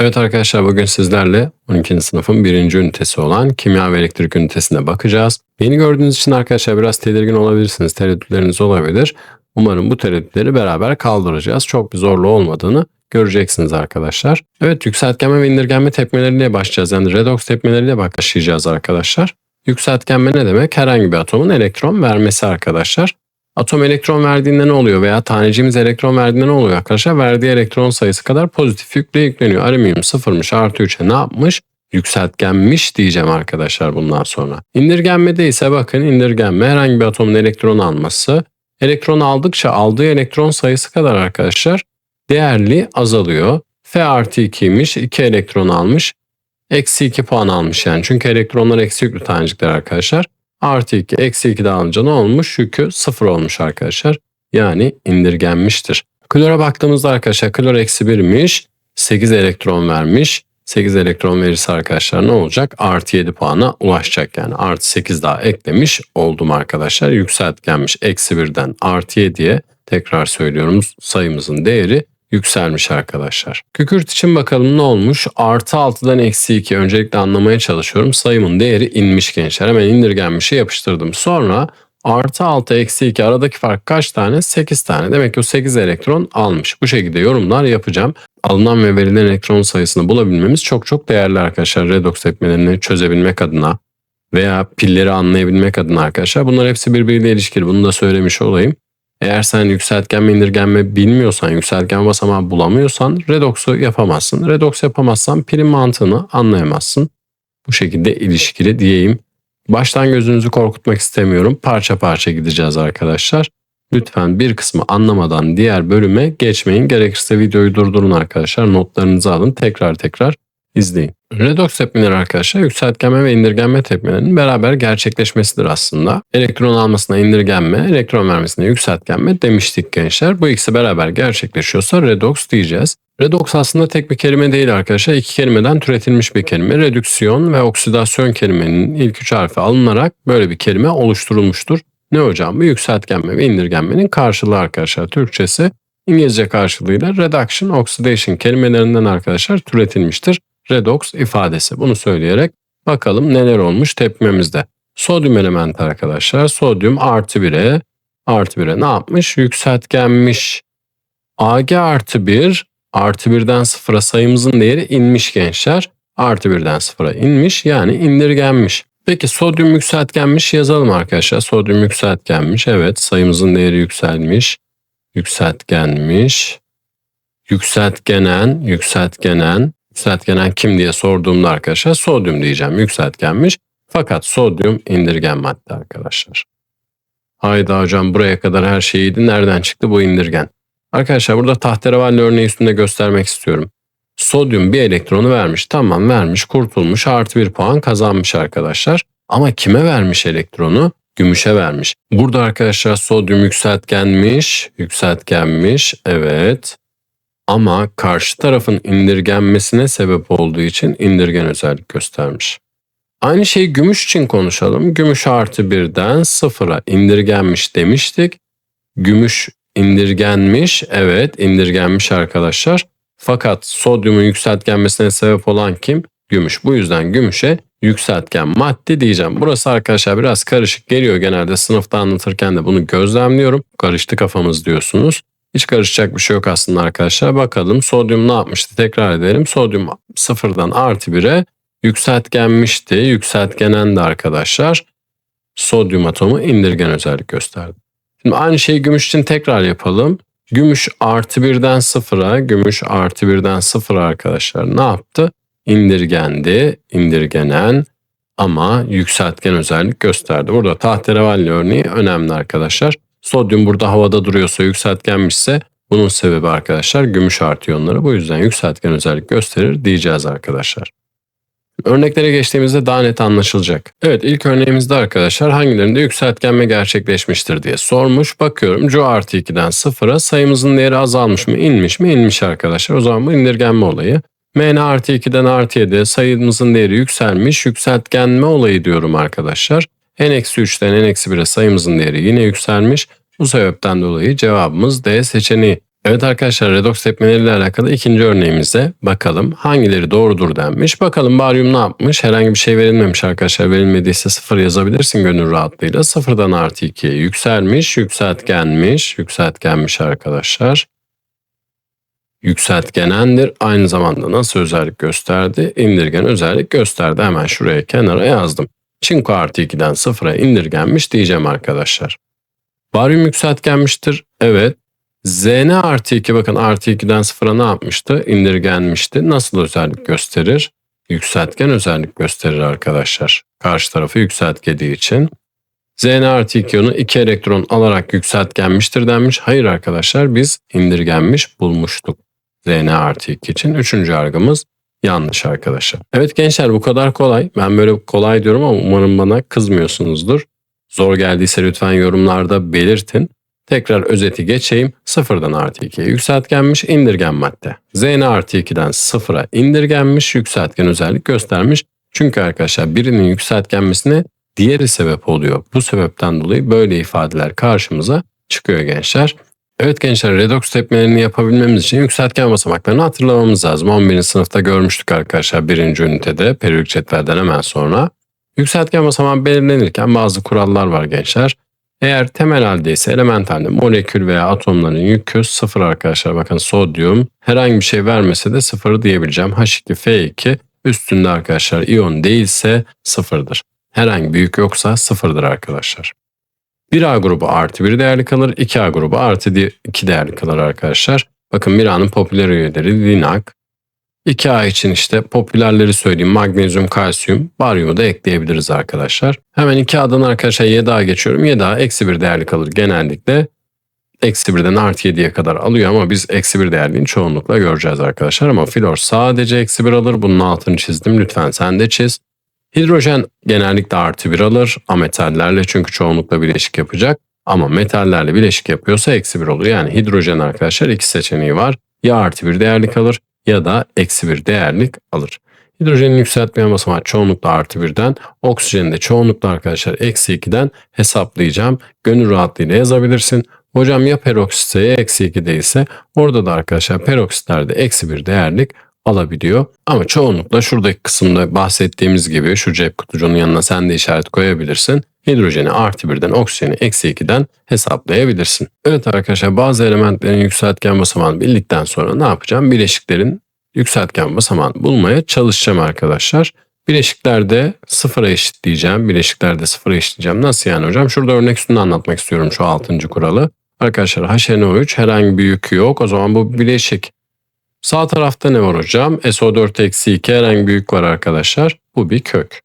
Evet arkadaşlar bugün sizlerle 12. sınıfın birinci ünitesi olan kimya ve elektrik ünitesine bakacağız. Beni gördüğünüz için arkadaşlar biraz tedirgin olabilirsiniz, tereddütleriniz olabilir. Umarım bu tereddütleri beraber kaldıracağız. Çok bir zorluğu olmadığını göreceksiniz arkadaşlar. Evet yükseltgenme ve indirgenme tepmeleriyle başlayacağız. Yani redox tepmeleriyle başlayacağız arkadaşlar. Yükseltgenme ne demek? Herhangi bir atomun elektron vermesi arkadaşlar. Atom elektron verdiğinde ne oluyor veya taneciğimiz elektron verdiğinde ne oluyor arkadaşlar? Verdiği elektron sayısı kadar pozitif yükle yükleniyor. Alüminyum sıfırmış artı 3'e ne yapmış? Yükseltgenmiş diyeceğim arkadaşlar bundan sonra. İndirgenmede ise bakın indirgenme herhangi bir atomun elektron alması. Elektron aldıkça aldığı elektron sayısı kadar arkadaşlar değerli azalıyor. F artı 2'ymiş 2 elektron almış. Eksi 2 puan almış yani. Çünkü elektronlar eksi yüklü tanecikler arkadaşlar. Artı 2 eksi 2 de alınca ne olmuş? Yükü 0 olmuş arkadaşlar. Yani indirgenmiştir. Klora baktığımızda arkadaşlar klor eksi 1'miş. 8 elektron vermiş. 8 elektron verirse arkadaşlar ne olacak? Artı 7 puana ulaşacak yani. Artı 8 daha eklemiş oldum arkadaşlar. Yükseltgenmiş. Eksi 1'den artı 7'ye tekrar söylüyorum sayımızın değeri yükselmiş arkadaşlar. Kükürt için bakalım ne olmuş? Artı 6'dan eksi 2 öncelikle anlamaya çalışıyorum. Sayımın değeri inmiş gençler. Hemen indirgenmişi yapıştırdım. Sonra artı 6 eksi 2 aradaki fark kaç tane? 8 tane. Demek ki o 8 elektron almış. Bu şekilde yorumlar yapacağım. Alınan ve verilen elektron sayısını bulabilmemiz çok çok değerli arkadaşlar. Redox etmelerini çözebilmek adına veya pilleri anlayabilmek adına arkadaşlar. Bunlar hepsi birbiriyle ilişkili. Bunu da söylemiş olayım. Eğer sen yükseltgenme indirgenme bilmiyorsan, yükseltgen basamağı bulamıyorsan redox'u yapamazsın. Redox yapamazsan pilin mantığını anlayamazsın. Bu şekilde ilişkili diyeyim. Baştan gözünüzü korkutmak istemiyorum. Parça parça gideceğiz arkadaşlar. Lütfen bir kısmı anlamadan diğer bölüme geçmeyin. Gerekirse videoyu durdurun arkadaşlar. Notlarınızı alın. Tekrar tekrar izleyin. Redox tepkileri arkadaşlar yükseltgenme ve indirgenme tepkilerinin beraber gerçekleşmesidir aslında. Elektron almasına indirgenme, elektron vermesine yükseltgenme demiştik gençler. Bu ikisi beraber gerçekleşiyorsa redox diyeceğiz. Redox aslında tek bir kelime değil arkadaşlar. İki kelimeden türetilmiş bir kelime. Redüksiyon ve oksidasyon kelimenin ilk üç harfi alınarak böyle bir kelime oluşturulmuştur. Ne hocam bu yükseltgenme ve indirgenmenin karşılığı arkadaşlar Türkçesi. İngilizce karşılığıyla reduction, oxidation kelimelerinden arkadaşlar türetilmiştir redox ifadesi. Bunu söyleyerek bakalım neler olmuş tepkimemizde. Sodyum elementi arkadaşlar. Sodyum artı 1'e artı 1'e ne yapmış? Yükseltgenmiş. Ag artı 1 artı 1'den 0'a sayımızın değeri inmiş gençler. Artı 1'den 0'a inmiş yani indirgenmiş. Peki sodyum yükseltgenmiş yazalım arkadaşlar. Sodyum yükseltgenmiş. Evet sayımızın değeri yükselmiş. Yükseltgenmiş. Yükseltgenen, yükseltgenen yükseltgenen kim diye sorduğumda arkadaşlar sodyum diyeceğim yükseltgenmiş. Fakat sodyum indirgen madde arkadaşlar. Hayda hocam buraya kadar her şeyiydi. Nereden çıktı bu indirgen? Arkadaşlar burada tahterevalli örneği üstünde göstermek istiyorum. Sodyum bir elektronu vermiş. Tamam vermiş kurtulmuş artı bir puan kazanmış arkadaşlar. Ama kime vermiş elektronu? Gümüşe vermiş. Burada arkadaşlar sodyum yükseltgenmiş. Yükseltgenmiş. Evet ama karşı tarafın indirgenmesine sebep olduğu için indirgen özellik göstermiş. Aynı şeyi gümüş için konuşalım. Gümüş artı birden sıfıra indirgenmiş demiştik. Gümüş indirgenmiş. Evet indirgenmiş arkadaşlar. Fakat sodyumun yükseltgenmesine sebep olan kim? Gümüş. Bu yüzden gümüşe yükseltgen madde diyeceğim. Burası arkadaşlar biraz karışık geliyor genelde sınıfta anlatırken de bunu gözlemliyorum. Karıştı kafamız diyorsunuz. Hiç karışacak bir şey yok aslında arkadaşlar. Bakalım sodyum ne yapmıştı? Tekrar edelim. Sodyum sıfırdan artı 1'e yükseltgenmişti. Yükseltgenen de arkadaşlar sodyum atomu indirgen özellik gösterdi. Şimdi aynı şeyi gümüş için tekrar yapalım. Gümüş artı birden sıfıra, gümüş artı birden sıfıra arkadaşlar ne yaptı? İndirgendi, indirgenen ama yükseltgen özellik gösterdi. Burada tahterevalli örneği önemli arkadaşlar. Sodyum burada havada duruyorsa yükseltgenmişse bunun sebebi arkadaşlar gümüş artı iyonları. Bu yüzden yükseltgen özellik gösterir diyeceğiz arkadaşlar. Örneklere geçtiğimizde daha net anlaşılacak. Evet ilk örneğimizde arkadaşlar hangilerinde yükseltgenme gerçekleşmiştir diye sormuş. Bakıyorum cu artı 2'den 0'a sayımızın değeri azalmış mı inmiş mi inmiş arkadaşlar. O zaman bu indirgenme olayı. Mn artı 2'den artı 7'ye sayımızın değeri yükselmiş yükseltgenme olayı diyorum arkadaşlar n-3'ten n-1'e sayımızın değeri yine yükselmiş. Bu sebepten dolayı cevabımız D seçeneği. Evet arkadaşlar redoks tepmeleriyle alakalı ikinci örneğimize bakalım. Hangileri doğrudur denmiş. Bakalım baryum ne yapmış? Herhangi bir şey verilmemiş arkadaşlar. Verilmediyse sıfır yazabilirsin gönül rahatlığıyla. Sıfırdan artı 2'ye yükselmiş, yükseltgenmiş, yükseltgenmiş arkadaşlar. Yükseltgenendir. Aynı zamanda nasıl özellik gösterdi? İndirgen özellik gösterdi. Hemen şuraya kenara yazdım. Çinko artı 2'den sıfıra indirgenmiş diyeceğim arkadaşlar. Baryum yükseltgenmiştir. Evet. Zn artı 2 bakın artı 2'den sıfıra ne yapmıştı? İndirgenmişti. Nasıl özellik gösterir? Yükseltgen özellik gösterir arkadaşlar. Karşı tarafı yükseltgediği için. Zn artı 2 onu 2 elektron alarak yükseltgenmiştir denmiş. Hayır arkadaşlar biz indirgenmiş bulmuştuk. Zn artı 2 için. Üçüncü yargımız yanlış arkadaşlar. Evet gençler bu kadar kolay. Ben böyle kolay diyorum ama umarım bana kızmıyorsunuzdur. Zor geldiyse lütfen yorumlarda belirtin. Tekrar özeti geçeyim. Sıfırdan artı 2'ye yükseltgenmiş indirgen madde. Zn artı 2'den sıfıra indirgenmiş yükseltgen özellik göstermiş. Çünkü arkadaşlar birinin yükseltgenmesine diğeri sebep oluyor. Bu sebepten dolayı böyle ifadeler karşımıza çıkıyor gençler. Evet gençler redoks tepmelerini yapabilmemiz için yükseltgen basamaklarını hatırlamamız lazım. 11. sınıfta görmüştük arkadaşlar birinci ünitede periyodik cetvelden hemen sonra. Yükseltgen basamağı belirlenirken bazı kurallar var gençler. Eğer temel halde ise element halde molekül veya atomların yükü sıfır arkadaşlar. Bakın sodyum herhangi bir şey vermese de sıfır diyebileceğim. H2F2 üstünde arkadaşlar iyon değilse sıfırdır. Herhangi bir yük yoksa sıfırdır arkadaşlar. 1A grubu artı 1 değerli kalır. 2A grubu artı 2 değerli kalır arkadaşlar. Bakın 1A'nın popüler üyeleri Linak. 2A için işte popülerleri söyleyeyim. Magnezyum, kalsiyum, baryumu da ekleyebiliriz arkadaşlar. Hemen 2A'dan arkadaşlar 7A geçiyorum. 7A eksi 1 değerli kalır genellikle. Eksi 1'den artı 7'ye kadar alıyor ama biz eksi 1 değerliğini çoğunlukla göreceğiz arkadaşlar. Ama flor sadece eksi 1 alır. Bunun altını çizdim. Lütfen sen de çiz. Hidrojen genellikle artı 1 alır ametallerle çünkü çoğunlukla bileşik yapacak. Ama metallerle bileşik yapıyorsa eksi 1 olur. Yani hidrojen arkadaşlar iki seçeneği var. Ya artı 1 değerlik alır ya da eksi 1 değerlik alır. Hidrojenin yükseltme basamağı çoğunlukla artı 1'den, oksijeni de çoğunlukla arkadaşlar eksi 2'den hesaplayacağım. Gönül rahatlığıyla yazabilirsin. Hocam ya peroksitse ya eksi 2 değilse orada da arkadaşlar peroksitlerde eksi 1 değerlik alabiliyor. Ama çoğunlukla şuradaki kısımda bahsettiğimiz gibi şu cep kutucuğunun yanına sen de işaret koyabilirsin. Hidrojeni artı birden oksijeni eksi 2'den hesaplayabilirsin. Evet arkadaşlar bazı elementlerin yükseltgen basamağını bildikten sonra ne yapacağım? Bileşiklerin yükseltgen basamağını bulmaya çalışacağım arkadaşlar. Bileşiklerde sıfıra eşitleyeceğim. Bileşiklerde sıfıra eşitleyeceğim. Nasıl yani hocam? Şurada örnek üstünde anlatmak istiyorum şu 6. kuralı. Arkadaşlar HNO3 herhangi bir yükü yok. O zaman bu bileşik Sağ tarafta ne var hocam? SO4 eksi 2 herhangi bir yük var arkadaşlar. Bu bir kök.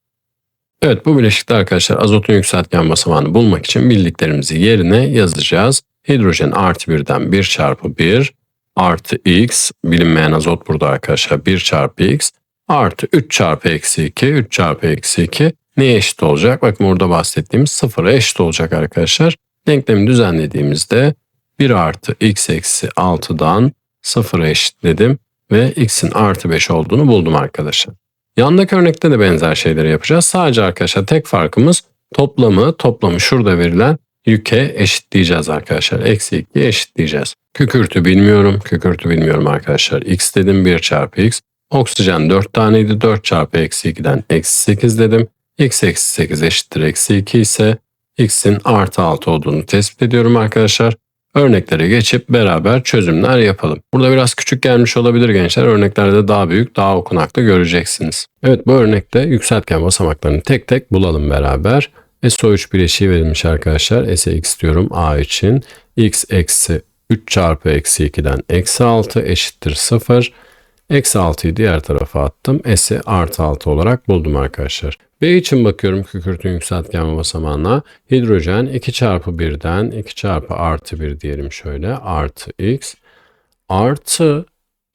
Evet bu bileşikte arkadaşlar azotun yükseltgen basamağını bulmak için bildiklerimizi yerine yazacağız. Hidrojen artı 1'den 1 çarpı 1 artı x bilinmeyen azot burada arkadaşlar 1 çarpı x artı 3 çarpı eksi 2 3 çarpı eksi 2 neye eşit olacak? Bakın burada bahsettiğimiz sıfıra eşit olacak arkadaşlar. Denklemi düzenlediğimizde 1 artı x eksi 6'dan sıfıra eşitledim ve x'in artı 5 olduğunu buldum arkadaşlar. Yandaki örnekte de benzer şeyleri yapacağız. Sadece arkadaşlar tek farkımız toplamı, toplamı şurada verilen yüke eşitleyeceğiz arkadaşlar. Eksi 2 eşitleyeceğiz. Kükürtü bilmiyorum. Kükürtü bilmiyorum arkadaşlar. X dedim 1 çarpı X. Oksijen 4 taneydi. 4 çarpı eksi 2'den eksi 8 dedim. X eksi 8 eşittir eksi 2 ise X'in artı 6 olduğunu tespit ediyorum arkadaşlar. Örneklere geçip beraber çözümler yapalım. Burada biraz küçük gelmiş olabilir gençler. Örneklerde daha büyük, daha okunaklı göreceksiniz. Evet bu örnekte yükseltgen basamaklarını tek tek bulalım beraber. SO3 bileşiği verilmiş arkadaşlar. Sx diyorum A için. X eksi 3 çarpı eksi 2'den eksi 6 eşittir 0. Eksi 6'yı diğer tarafa attım. S'i artı 6 olarak buldum arkadaşlar. B için bakıyorum kükürtün yükseltgen basamağına. Hidrojen 2 çarpı 1'den 2 çarpı artı 1 diyelim şöyle. Artı x artı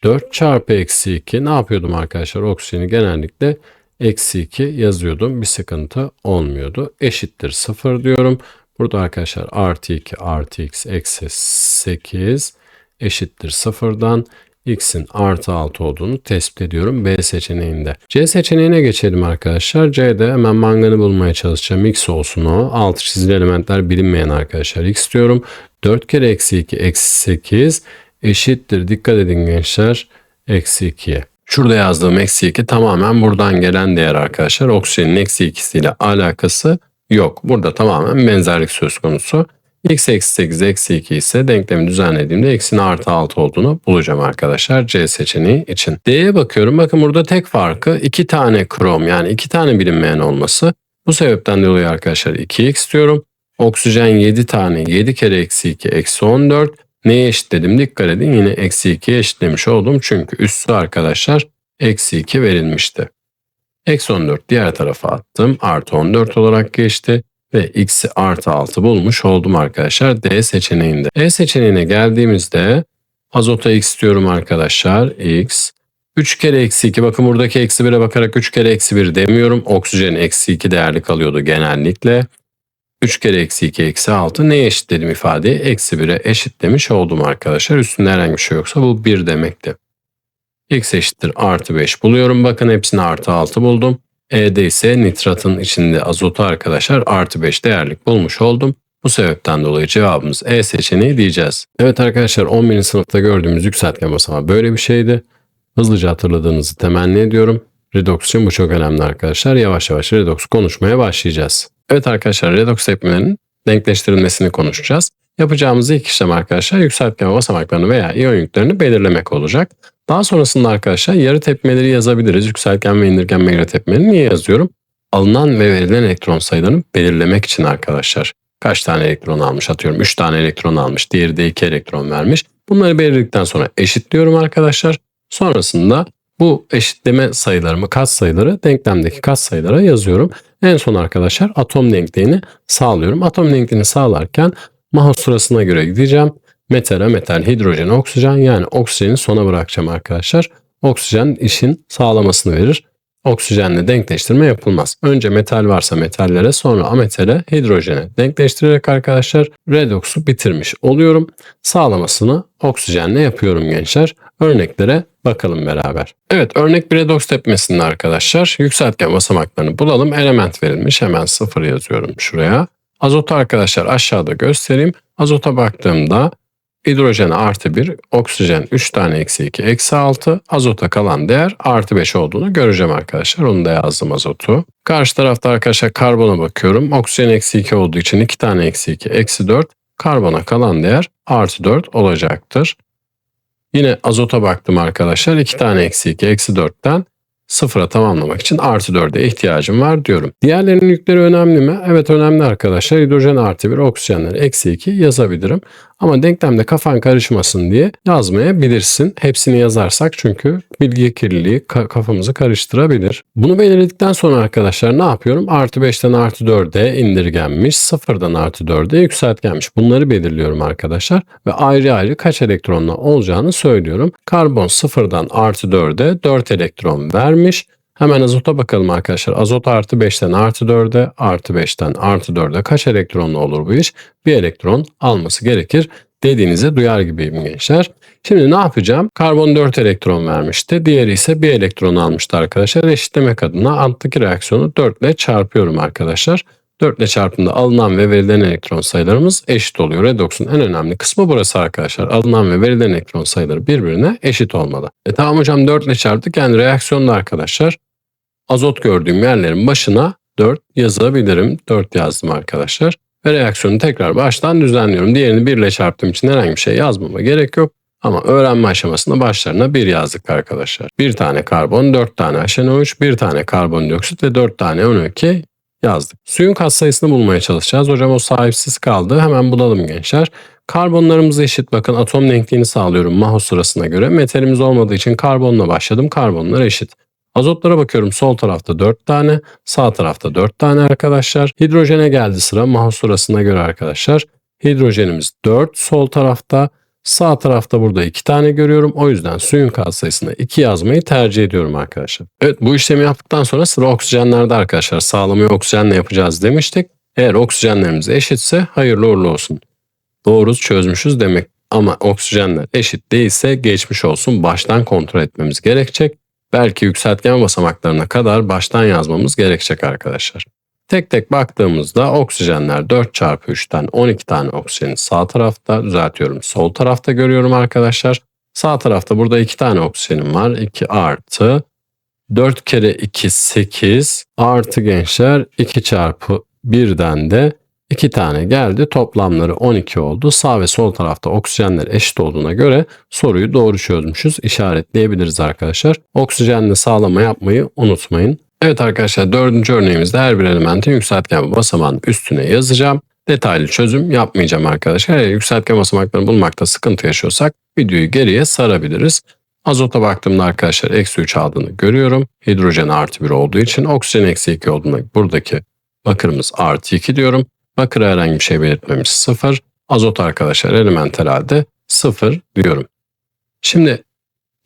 4 çarpı eksi 2 ne yapıyordum arkadaşlar? Oksijeni genellikle eksi 2 yazıyordum. Bir sıkıntı olmuyordu. Eşittir 0 diyorum. Burada arkadaşlar artı 2 artı x eksi 8 eşittir 0'dan x'in artı 6 olduğunu tespit ediyorum B seçeneğinde. C seçeneğine geçelim arkadaşlar. C'de hemen manganı bulmaya çalışacağım. X olsun o. Altı çizili elementler bilinmeyen arkadaşlar. X diyorum. 4 kere eksi 2 eksi 8 eşittir. Dikkat edin gençler. Eksi 2'ye. Şurada yazdığım eksi 2 tamamen buradan gelen değer arkadaşlar. Oksijenin eksi 2'siyle alakası yok. Burada tamamen benzerlik söz konusu. X eksi 8 eksi 2 ise denklemi düzenlediğimde x'in artı 6 olduğunu bulacağım arkadaşlar C seçeneği için. D'ye bakıyorum. Bakın burada tek farkı 2 tane krom yani 2 tane bilinmeyen olması. Bu sebepten dolayı arkadaşlar 2x diyorum. Oksijen 7 tane 7 kere eksi 2 eksi 14. Neye eşitledim? Dikkat edin yine eksi 2'ye eşitlemiş oldum. Çünkü üssü arkadaşlar eksi 2 verilmişti. Eksi 14 diğer tarafa attım. Artı 14 olarak geçti. Ve x'i artı 6 bulmuş oldum arkadaşlar D seçeneğinde. E seçeneğine geldiğimizde azota x diyorum arkadaşlar. x 3 kere eksi 2 bakın buradaki eksi 1'e bakarak 3 kere eksi 1 demiyorum. Oksijen eksi 2 değerli kalıyordu genellikle. 3 kere eksi 2 eksi 6 neye eşitledim ifadeyi? Eksi 1'e eşitlemiş oldum arkadaşlar. Üstünde herhangi bir şey yoksa bu 1 demekti. x eşittir artı 5 buluyorum. Bakın hepsini artı 6 buldum. E'de ise nitratın içinde azotu arkadaşlar artı 5 değerlik bulmuş oldum. Bu sebepten dolayı cevabımız E seçeneği diyeceğiz. Evet arkadaşlar 11. sınıfta gördüğümüz yükseltgen basamağı böyle bir şeydi. Hızlıca hatırladığınızı temenni ediyorum. Redox için bu çok önemli arkadaşlar. Yavaş yavaş Redox konuşmaya başlayacağız. Evet arkadaşlar Redox tepkilerinin denkleştirilmesini konuşacağız. Yapacağımız ilk işlem arkadaşlar yükseltgen basamaklarını veya iyon yüklerini belirlemek olacak. Daha sonrasında arkadaşlar yarı tepmeleri yazabiliriz. Yükseltgen ve indirgen yarı tepmeleri niye yazıyorum? Alınan ve verilen elektron sayılarını belirlemek için arkadaşlar. Kaç tane elektron almış atıyorum 3 tane elektron almış diğeri de 2 elektron vermiş. Bunları belirledikten sonra eşitliyorum arkadaşlar. Sonrasında bu eşitleme sayılarımı kat sayıları denklemdeki kat sayılara yazıyorum. En son arkadaşlar atom denkliğini sağlıyorum. Atom denkliğini sağlarken Maho sırasına göre gideceğim. Metale, metal, hidrojen, oksijen yani oksijeni sona bırakacağım arkadaşlar. Oksijen işin sağlamasını verir. Oksijenle denkleştirme yapılmaz. Önce metal varsa metallere sonra ametale, hidrojene denkleştirerek arkadaşlar redoxu bitirmiş oluyorum. Sağlamasını oksijenle yapıyorum gençler. Örneklere bakalım beraber. Evet örnek bir redox tepmesinde arkadaşlar yükseltgen basamaklarını bulalım. Element verilmiş hemen sıfır yazıyorum şuraya. Azotu arkadaşlar aşağıda göstereyim. Azota baktığımda hidrojen artı 1, oksijen 3 tane eksi 2, eksi 6, azota kalan değer artı 5 olduğunu göreceğim arkadaşlar. Onu da yazdım azotu. Karşı tarafta arkadaşlar karbona bakıyorum. Oksijen eksi 2 olduğu için 2 tane eksi 2, eksi 4. Karbona kalan değer artı 4 olacaktır. Yine azota baktım arkadaşlar. 2 tane eksi 2, eksi 4'ten sıfıra tamamlamak için artı 4'e ihtiyacım var diyorum. Diğerlerinin yükleri önemli mi? Evet önemli arkadaşlar. Hidrojen artı 1, oksijenler eksi 2 yazabilirim. Ama denklemde kafan karışmasın diye yazmayabilirsin. Hepsini yazarsak çünkü bilgi kirliliği kafamızı karıştırabilir. Bunu belirledikten sonra arkadaşlar ne yapıyorum? Artı 5'ten artı 4'e indirgenmiş, sıfırdan artı 4'e yükseltgenmiş. Bunları belirliyorum arkadaşlar. Ve ayrı ayrı kaç elektronla olacağını söylüyorum. Karbon sıfırdan artı 4'e 4 elektron vermiş. Hemen azota bakalım arkadaşlar. Azot artı 5'ten artı 4'e artı 5'ten artı 4'e kaç elektronlu olur bu iş? Bir elektron alması gerekir dediğinizi duyar gibiyim gençler. Şimdi ne yapacağım? Karbon 4 elektron vermişti. Diğeri ise 1 elektron almıştı arkadaşlar. Eşitlemek adına alttaki reaksiyonu 4 ile çarpıyorum arkadaşlar. 4 ile çarpımda alınan ve verilen elektron sayılarımız eşit oluyor. Redox'un en önemli kısmı burası arkadaşlar. Alınan ve verilen elektron sayıları birbirine eşit olmalı. E tamam hocam 4 ile çarptık yani reaksiyonda arkadaşlar azot gördüğüm yerlerin başına 4 yazabilirim. 4 yazdım arkadaşlar. Ve reaksiyonu tekrar baştan düzenliyorum. Diğerini 1 ile çarptığım için herhangi bir şey yazmama gerek yok. Ama öğrenme aşamasında başlarına 1 yazdık arkadaşlar. 1 tane karbon, 4 tane HNO3, 1 tane karbondioksit ve 4 tane NO2 yazdık. Suyun katsayısını bulmaya çalışacağız. Hocam o sahipsiz kaldı. Hemen bulalım gençler. Karbonlarımız eşit. Bakın atom denkliğini sağlıyorum Maho sırasına göre. Metalimiz olmadığı için karbonla başladım. Karbonlar eşit. Azotlara bakıyorum sol tarafta 4 tane, sağ tarafta 4 tane arkadaşlar. Hidrojene geldi sıra Mahus göre arkadaşlar. Hidrojenimiz 4 sol tarafta, sağ tarafta burada 2 tane görüyorum. O yüzden suyun katsayısına 2 yazmayı tercih ediyorum arkadaşlar. Evet bu işlemi yaptıktan sonra sıra oksijenlerde arkadaşlar. Sağlamayı oksijenle yapacağız demiştik. Eğer oksijenlerimiz eşitse hayırlı uğurlu olsun. Doğru çözmüşüz demek ama oksijenler eşit değilse geçmiş olsun baştan kontrol etmemiz gerekecek. Belki yükseltgen basamaklarına kadar baştan yazmamız gerekecek arkadaşlar. Tek tek baktığımızda oksijenler 4 çarpı 3'ten 12 tane oksijeni sağ tarafta düzeltiyorum sol tarafta görüyorum arkadaşlar. Sağ tarafta burada 2 tane oksijenim var. 2 artı 4 kere 2 8 artı gençler 2 çarpı 1'den de 2 tane geldi. Toplamları 12 oldu. Sağ ve sol tarafta oksijenler eşit olduğuna göre soruyu doğru çözmüşüz. İşaretleyebiliriz arkadaşler. Oksijenle sağlama yapmayı unutmayın. Evet arkadaşlar dördüncü örneğimizde her bir elementin yükseltgen basamağının üstüne yazacağım. Detaylı çözüm yapmayacağım arkadaşlar. Eğer yükseltgen basamaklarını bulmakta sıkıntı yaşıyorsak videoyu geriye sarabiliriz. Azota baktığımda arkadaşlar eksi 3 aldığını görüyorum. Hidrojen artı 1 olduğu için oksijen eksi 2 olduğunda buradaki bakırımız artı 2 diyorum. Bakıra herhangi bir şey belirtmemiş 0. Azot arkadaşlar elementel halde 0 diyorum. Şimdi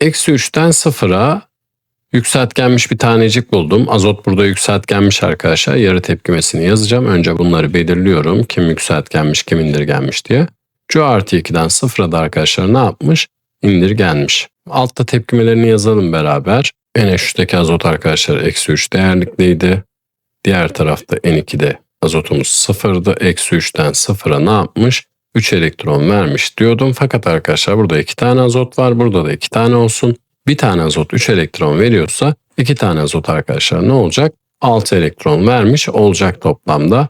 eksi 3'ten 0'a yükseltgenmiş bir tanecik buldum. Azot burada yükseltgenmiş arkadaşlar. Yarı tepkimesini yazacağım. Önce bunları belirliyorum. Kim yükseltgenmiş kim indirgenmiş diye. Cu artı 2'den 0'a da arkadaşlar ne yapmış? İndirgenmiş. Altta tepkimelerini yazalım beraber. NH3'teki azot arkadaşlar eksi 3 değerlikteydi. Diğer tarafta N2'de azotumuz sıfırdı. Eksi 3'ten sıfıra ne yapmış? 3 elektron vermiş diyordum. Fakat arkadaşlar burada 2 tane azot var. Burada da 2 tane olsun. Bir tane azot 3 elektron veriyorsa 2 tane azot arkadaşlar ne olacak? 6 elektron vermiş olacak toplamda.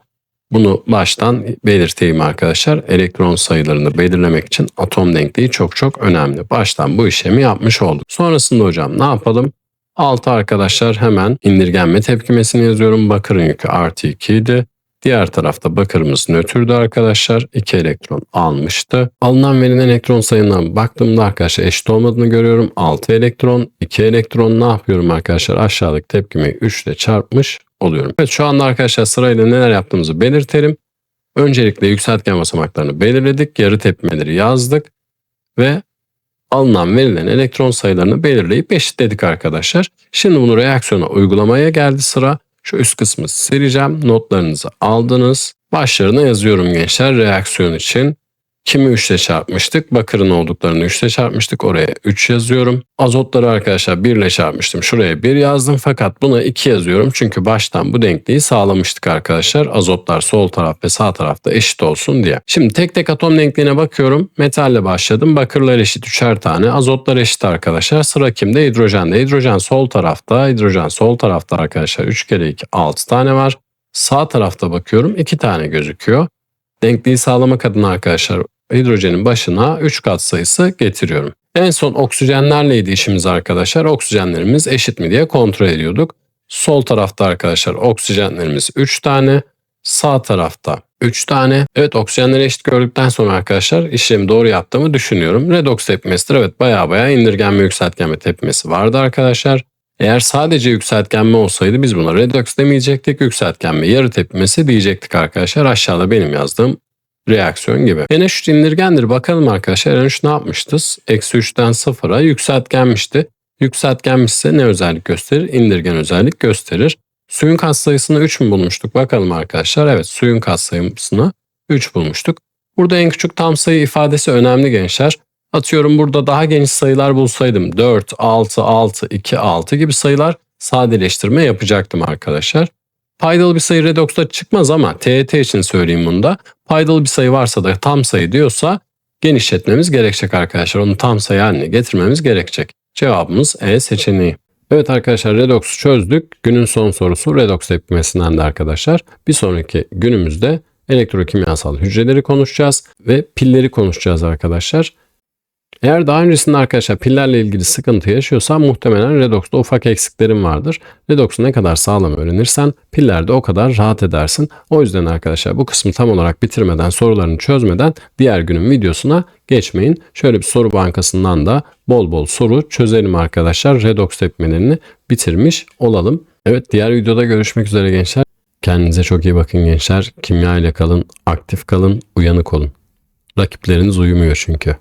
Bunu baştan belirteyim arkadaşlar. Elektron sayılarını belirlemek için atom denkliği çok çok önemli. Baştan bu işlemi yapmış olduk. Sonrasında hocam ne yapalım? 6 arkadaşlar hemen indirgenme tepkimesini yazıyorum. Bakırın yükü artı 2 idi. Diğer tarafta bakırımız nötrdü arkadaşlar. 2 elektron almıştı. Alınan verilen elektron sayına baktığımda arkadaşlar eşit olmadığını görüyorum. 6 elektron, 2 elektron ne yapıyorum arkadaşlar? Aşağıdaki tepkimeyi 3 ile çarpmış oluyorum. Evet şu anda arkadaşlar sırayla neler yaptığımızı belirtelim. Öncelikle yükseltgen basamaklarını belirledik. Yarı tepkimeleri yazdık. Ve alınan verilen elektron sayılarını belirleyip eşitledik arkadaşlar. Şimdi bunu reaksiyona uygulamaya geldi sıra. Şu üst kısmı sileceğim. Notlarınızı aldınız. Başlarına yazıyorum gençler reaksiyon için. Kimi 3 ile çarpmıştık? Bakırın olduklarını 3 ile çarpmıştık. Oraya 3 yazıyorum. Azotları arkadaşlar 1 ile çarpmıştım. Şuraya 1 yazdım fakat buna 2 yazıyorum. Çünkü baştan bu denkliği sağlamıştık arkadaşlar. Azotlar sol taraf ve sağ tarafta eşit olsun diye. Şimdi tek tek atom denkliğine bakıyorum. Metalle başladım. Bakırlar eşit 3'er tane. Azotlar eşit arkadaşlar. Sıra kimde? Hidrojende. Hidrojen sol tarafta. Hidrojen sol tarafta arkadaşlar. 3 kere 2 6 tane var. Sağ tarafta bakıyorum 2 tane gözüküyor. Denkliği sağlamak adına arkadaşlar hidrojenin başına 3 kat sayısı getiriyorum. En son oksijenlerleydi işimiz arkadaşlar. Oksijenlerimiz eşit mi diye kontrol ediyorduk. Sol tarafta arkadaşlar oksijenlerimiz 3 tane. Sağ tarafta 3 tane. Evet oksijenleri eşit gördükten sonra arkadaşlar işlemi doğru yaptığımı düşünüyorum. Redox tepkimesidir. Evet baya baya indirgenme yükseltgenme tepkimesi vardı arkadaşlar. Eğer sadece yükseltgenme olsaydı biz buna redox demeyecektik. Yükseltgenme yarı tepkimesi diyecektik arkadaşlar. Aşağıda benim yazdığım reaksiyon gibi. NH3 indirgendir. Bakalım arkadaşlar NH3 ne yapmıştız? Eksi 3'ten 0'a yükseltgenmişti. Yükseltgenmişse ne özellik gösterir? İndirgen özellik gösterir. Suyun katsayısını 3 mü bulmuştuk? Bakalım arkadaşlar. Evet suyun katsayısını 3 bulmuştuk. Burada en küçük tam sayı ifadesi önemli gençler. Atıyorum burada daha geniş sayılar bulsaydım 4, 6, 6, 2, 6 gibi sayılar sadeleştirme yapacaktım arkadaşlar. Paydalı bir sayı redox'ta çıkmaz ama TET için söyleyeyim bunda. Paydalı bir sayı varsa da tam sayı diyorsa genişletmemiz gerekecek arkadaşlar. Onu tam sayı haline getirmemiz gerekecek. Cevabımız E seçeneği. Evet arkadaşlar redox'u çözdük. Günün son sorusu redox tepkimesinden de arkadaşlar. Bir sonraki günümüzde elektrokimyasal hücreleri konuşacağız ve pilleri konuşacağız arkadaşlar. Eğer daha öncesinde arkadaşlar pillerle ilgili sıkıntı yaşıyorsan muhtemelen Redox'ta ufak eksiklerin vardır. Redox'u ne kadar sağlam öğrenirsen pillerde o kadar rahat edersin. O yüzden arkadaşlar bu kısmı tam olarak bitirmeden sorularını çözmeden diğer günün videosuna geçmeyin. Şöyle bir soru bankasından da bol bol soru çözelim arkadaşlar. Redox tepmelerini bitirmiş olalım. Evet diğer videoda görüşmek üzere gençler. Kendinize çok iyi bakın gençler. Kimya ile kalın, aktif kalın, uyanık olun. Rakipleriniz uyumuyor çünkü.